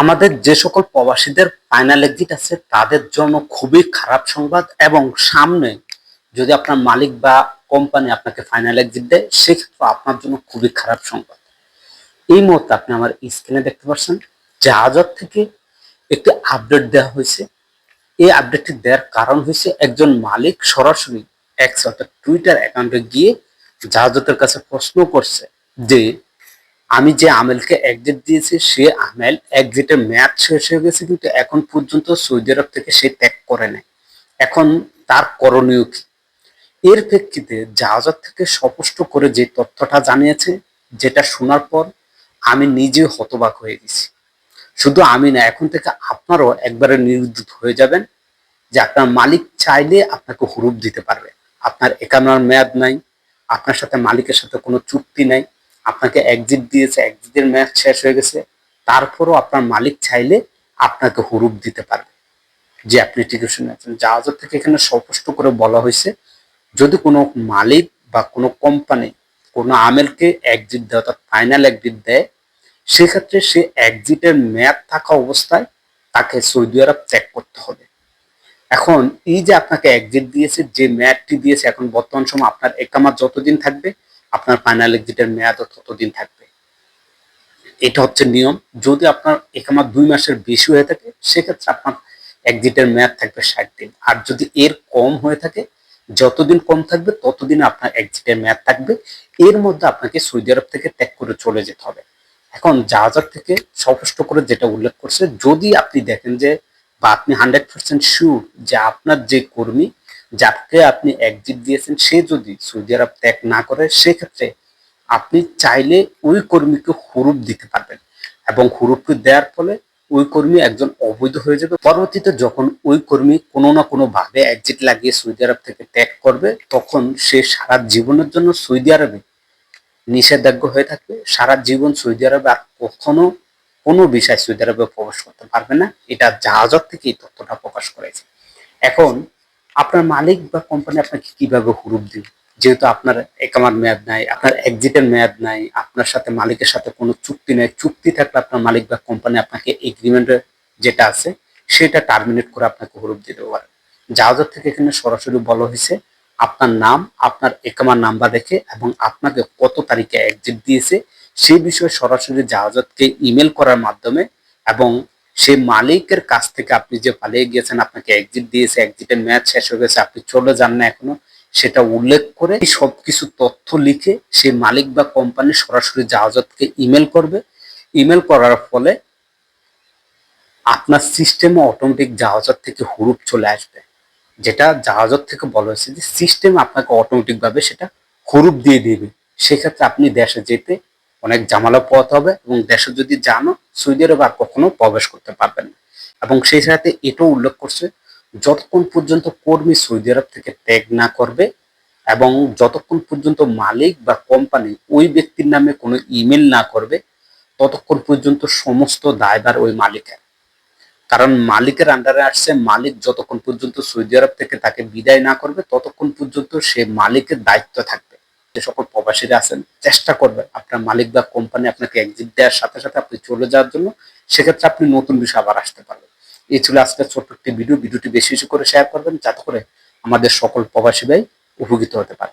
আমাদের যে সকল প্রবাসীদের ফাইনাল এক্সিট আছে, তাদের জন্য খুবই খারাপ সংবাদ এবং সামনে যদি আপনার মালিক বা কোম্পানি আপনাকে ফাইনাল এক্সিট দেয়, সেক্ষেত্রে আপনার জন্য খুবই খারাপ সংবাদ। এই মুহূর্তে আপনি আমার স্ক্রিনে দেখতে পাচ্ছেন জাহাজত থেকে একটি আপডেট দেওয়া হয়েছে। এই আপডেটটি দেওয়ার কারণ হয়েছে একজন মালিক সরাসরি এক্স অর্থাৎ টুইটার অ্যাকাউন্টে গিয়ে জাহাজতের কাছে প্রশ্ন করছে যে আমি যে আমেলকে এক্সিট দিয়েছি, সে আমেল এক্সিটের ম্যাচ শেষ হয়ে গেছে কিন্তু এখন পর্যন্ত সৌদি আরব থেকে সে ত্যাগ করে নেয় এখন তার করণীয় কি? এর প্রেক্ষিতে জাহাজত থেকে স্পষ্ট করে যে তথ্যটা জানিয়েছে, যেটা শোনার পর আমি নিজে হতবাক হয়ে গেছি। শুধু আমি না, এখন থেকে আপনারও একবারে নির্দুত হয়ে যাবেন যে আপনার মালিক চাইলে আপনাকে হুরুপ দিতে পারবে। আপনার একানোর মেয়াদ নাই, আপনার সাথে মালিকের সাথে কোনো চুক্তি নাই আপনাকে এক্সিট দিয়েছে এক্সিটের ম্যাচ শেষ হয়ে গেছে। তারপরও আপনার মালিক চাইলে আপনাকে হুরুপ দিতে পারবে। যে আপনি ঠিক শুনেছেন। জাহাজের থেকে এখানে স্পষ্ট করে বলা হয়েছে, যদি কোনো মালিক বা কোনো কোম্পানি কোনো আমেলকে এক্সিট দেয়, অর্থাৎ ফাইনাল এক্সিট দেয়, সেক্ষেত্রে সে এক্সিটের মেয়াদ থাকা অবস্থায় তাকে সৌদি আরব ত্যাগ করতে হবে। এখন এই যে আপনাকে এক্সিট দিয়েছে, যে মেয়াদটি দিয়েছে, এখন বর্তমান সময় আপনার একামাত যতদিন থাকবে আপনার ফাইনাল এক্সিটের মেয়াদও ততদিন থাকবে? এটা হচ্ছে নিয়ম। যদি আপনার একামাত দুই মাসের বেশি হয়ে থাকে, সেক্ষেত্রে আপনার এক্সিটের মেয়াদ থাকবে ষাট দিন। আর যদি এর কম হয়ে থাকে, যতদিন কম থাকবে, ততদিন আপনার এক্সিটের মেয়াদ থাকবে। এর মধ্যে আপনাকে সৌদি আরব থেকে ত্যাগ করে চলে যেতে হবে। এখন জাহাজার থেকে স্পষ্ট করে যেটা উল্লেখ করছে, যদি আপনি দেখেন যে, বা আপনি হান্ড্রেড পার্সেন্ট শিওর যে আপনার যে কর্মী যাকে আপনি এক্সিট দিয়েছেন, সে যদি সৌদি আরব ত্যাগ না করে, সেক্ষেত্রে আপনি চাইলে ওই কর্মীকে হুরুপ দিতে পারবেন এবং হুরুপকে দেওয়ার ফলে ওই কর্মী একজন অবৈধ হয়ে যাবে। পরবর্তীতে যখন ওই কর্মী কোনো না কোনো ভাবে এক্সিট লাগিয়ে সৌদি আরব থেকে ত্যাগ করবে, তখন সে সারা জীবনের জন্য সৌদি আরবে নিষেধাজ্ঞ হয়ে থাকবে। সারা জীবন সৌদি আরবে আর কখনো কোনো বিষয় সৌদি আরবে প্রবেশ করতে পারবে না। এটা জাহাজত থেকে এই তথ্যটা প্রকাশ করেছে। এখন আপনার মালিক বা কোম্পানি আপনাকে কীভাবে হুরুপ দিবে? যেহেতু আপনার একামার মেয়াদ নাই, আপনার এক্সিটের মেয়াদ নাই, আপনার সাথে মালিকের সাথে কোনো চুক্তি নেই, চুক্তি থাকলে আপনার মালিক বা কোম্পানি আপনাকে এগ্রিমেন্টের যেটা আছে, সেটা টার্মিনেট করে আপনাকে হুরুপ দিতে পারে। জাহাজত থেকে এখানে সরাসরি বলা হয়েছে, আপনার নাম, আপনার একামার নাম্বার রেখে এবং আপনাকে কত তারিখে এক্সিট দিয়েছে সেই বিষয়ে সরাসরি জাহাজতকে ইমেল করার মাধ্যমে এবং সেই মালিকের কাছ থেকে আপনি যে পালিয়ে গিয়েছেন, আপনাকে এক্সিট দিয়েছে এক্সিটের ম্যাচ শেষ হয়ে গেছে, আপনি চলে যান না এখনও, সেটা উল্লেখ করে সব কিছু তথ্য লিখে সেই মালিক বা কোম্পানি সরাসরি জাহাজতকে ইমেল করবে। ইমেল করার ফলে আপনার সিস্টেমে অটোমেটিক জাহাজত থেকে হুরুপ চলে আসবে। যেটা জাহাজত থেকে বলা হয়েছে যে সিস্টেম আপনাকে অটোমেটিক ভাবে সেটা হুরুপ দিয়ে দিবে। সেক্ষেত্রে আপনি দেশে যেতে অনেক জামালা পথ হবে এবং দেশে যদি জানো সৌদি আরব আর কখনো প্রবেশ করতে পারবেন না। এবং সেই সাথে এটাও উল্লেখ করছে, যতক্ষণ পর্যন্ত কর্মী সৌদি আরব থেকে ত্যাগ না করবে এবং যতক্ষণ পর্যন্ত মালিক বা কোম্পানি ওই ব্যক্তির নামে কোনো ইমেল না করবে, ততক্ষণ পর্যন্ত সমস্ত দায়ভার ওই মালিকের। কারণ মালিকের আন্ডারে আসছে, মালিক যতক্ষণ পর্যন্ত সৌদি আরব থেকে তাকে বিদায় না করবে, ততক্ষণ পর্যন্ত সে মালিকের দায়িত্ব থাকবে। যে সকল প্রবাসীরা আছেন, চেষ্টা করবেন আপনার মালিক বা কোম্পানি আপনাকে এক্সিট দেওয়ার সাথে সাথে আপনি চলে যাওয়ার জন্য। সেক্ষেত্রে আপনি নতুন বিষয় আবার আসতে পারবেন। এই ছিল আজকের ছোট্ট একটি ভিডিও ভিডিওটি বেশি বেশি করে শেয়ার করবেন, যাতে করে আমাদের সকল প্রবাসী ভাই উপকৃত হতে পারে।